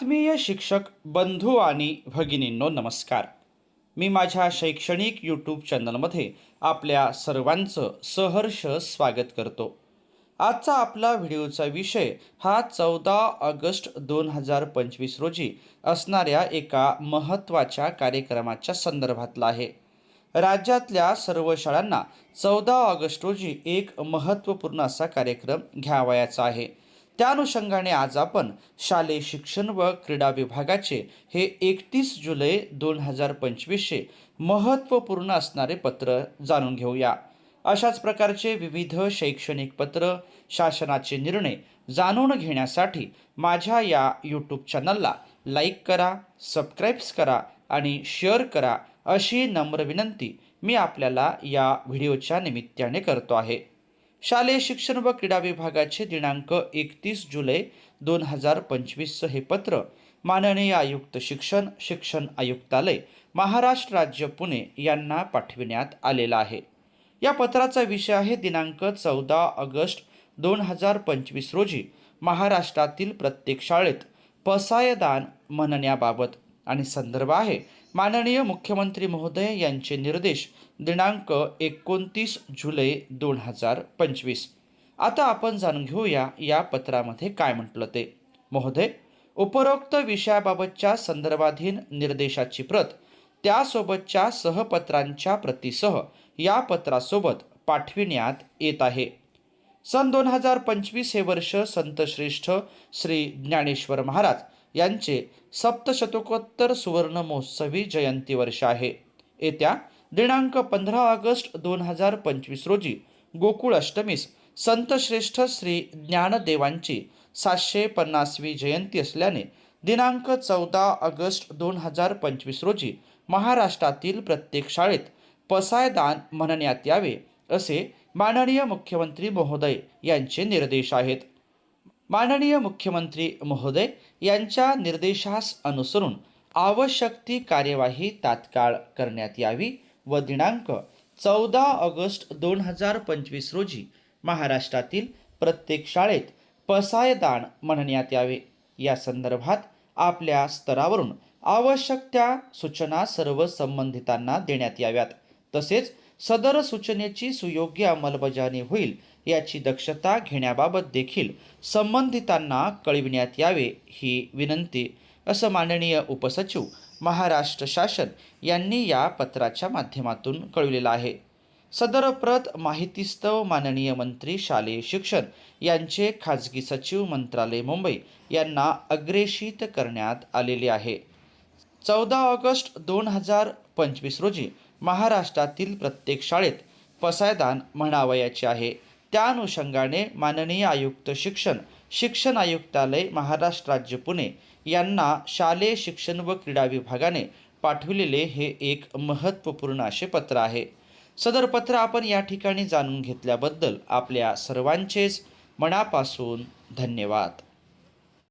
आत्मीय शिक्षक बंधू आणि भगिनींनो नमस्कार. मी माझ्या शैक्षणिक यूट्यूब चॅनलमध्ये आपल्या सर्वांचं सहर्ष स्वागत करतो. आजचा आपला व्हिडिओचा विषय हा चौदा ऑगस्ट दोन हजार पंचवीस रोजी असणाऱ्या एका महत्त्वाच्या कार्यक्रमाच्या संदर्भातला आहे. राज्यातल्या सर्व शाळांना चौदा ऑगस्ट रोजी एक महत्त्वपूर्ण असा कार्यक्रम घ्यावयाचा आहे. त्या अनुषंगाने आज आपण शालेय शिक्षण व क्रीडा विभागाचे हे एकतीस जुलै दोन हजार पंचवीसचे महत्त्वपूर्ण असणारे पत्र जाणून घेऊया. अशाच प्रकारचे विविध शैक्षणिक पत्र शासनाचे निर्णय जाणून घेण्यासाठी माझ्या या यूट्यूब चॅनलला लाईक करा सबस्क्राईब्स करा आणि शेअर करा अशी नम्र विनंती मी आपल्याला या व्हिडिओच्या निमित्ताने करतो आहे. शालेय शिक्षण व क्रीडा विभागाचे दिनांक एकतीस जुलै दोन हजार पंचवीसचं हे पत्र. माननीय आयुक्त शिक्षण शिक्षण आयुक्तालय महाराष्ट्र राज्य पुणे यांना पाठविण्यात आलेला आहे. या पत्राचा विषय आहे दिनांक चौदा ऑगस्ट दोन हजार पंचवीस रोजी महाराष्ट्रातील प्रत्येक शाळेत पसायदान म्हणण्याबाबत. आणि संदर्भ आहे. माननीय मुख्यमंत्री महोदय यांचे निर्देश दिनांक एकोणतीस जुलै दोन हजार पंचवीस. आता आपण जाणून घेऊया या पत्रामध्ये काय म्हटलं ते. महोदय उपरोक्त विषयाबाबतच्या संदर्भाधीन निर्देशाची प्रत त्यासोबतच्या सहपत्रांच्या प्रतीसह या पत्रासोबत पाठविण्यात येत आहे. सन दोन हजार पंचवीस हे वर्ष संतश्रेष्ठ श्री ज्ञानेश्वर महाराज यांचे सप्तशतकोत्तर सुवर्ण महोत्सवी जयंती वर्ष आहे. येत्या दिनांक पंधरा ऑगस्ट दोन हजार पंचवीस रोजी गोकुळ अष्टमीस संतश्रेष्ठ श्री ज्ञानदेवांची सातशे पन्नासवी जयंती असल्याने दिनांक चौदा ऑगस्ट दोन हजार पंचवीस रोजी महाराष्ट्रातील प्रत्येक शाळेत पसायदान म्हणण्यात यावे असे माननीय मुख्यमंत्री महोदय यांचे निर्देश आहेत. माननीय मुख्यमंत्री महोदय यांच्या निर्देशास अनुसरून आवश्यक ती कार्यवाही तात्काळ करण्यात यावी व दिनांक चौदा ऑगस्ट दोन हजार पंचवीस रोजी महाराष्ट्रातील प्रत्येक शाळेत पसायदान म्हणण्यात यावे. या संदर्भात आपल्या स्तरावरून आवश्यक त्या सूचना सर्व संबंधितांना देण्यात याव्यात. तसेच सदर सूचनेची सुयोग्य अंमलबजावणी होईल याची दक्षता घेण्याबाबत देखील संबंधितांना कळविण्यात यावे ही विनंती असं माननीय उपसचिव महाराष्ट्र शासन यांनी या पत्राच्या माध्यमातून कळविलेलं आहे. सदर प्रत माहितीस्तव माननीय मंत्री शालेय शिक्षण यांचे खाजगी सचिव मंत्रालय मुंबई यांना अग्रेषित करण्यात आलेले आहे. चौदा ऑगस्ट दोन हजार पंचवीस रोजी महाराष्ट्रातील प्रत्येक शाळेत पसायदान म्हणावयाचे आहे. त्या अनुषंगाने माननीय आयुक्त शिक्षण शिक्षण आयुक्तालय महाराष्ट्र राज्य पुणे यांना शालेय शिक्षण व क्रीडा विभागाने पाठविलेले हे एक महत्त्वपूर्ण असे पत्र आहे. सदर पत्र आपण या ठिकाणी जाणून घेतल्याबद्दल आपल्या सर्वांचेच मनापासून धन्यवाद.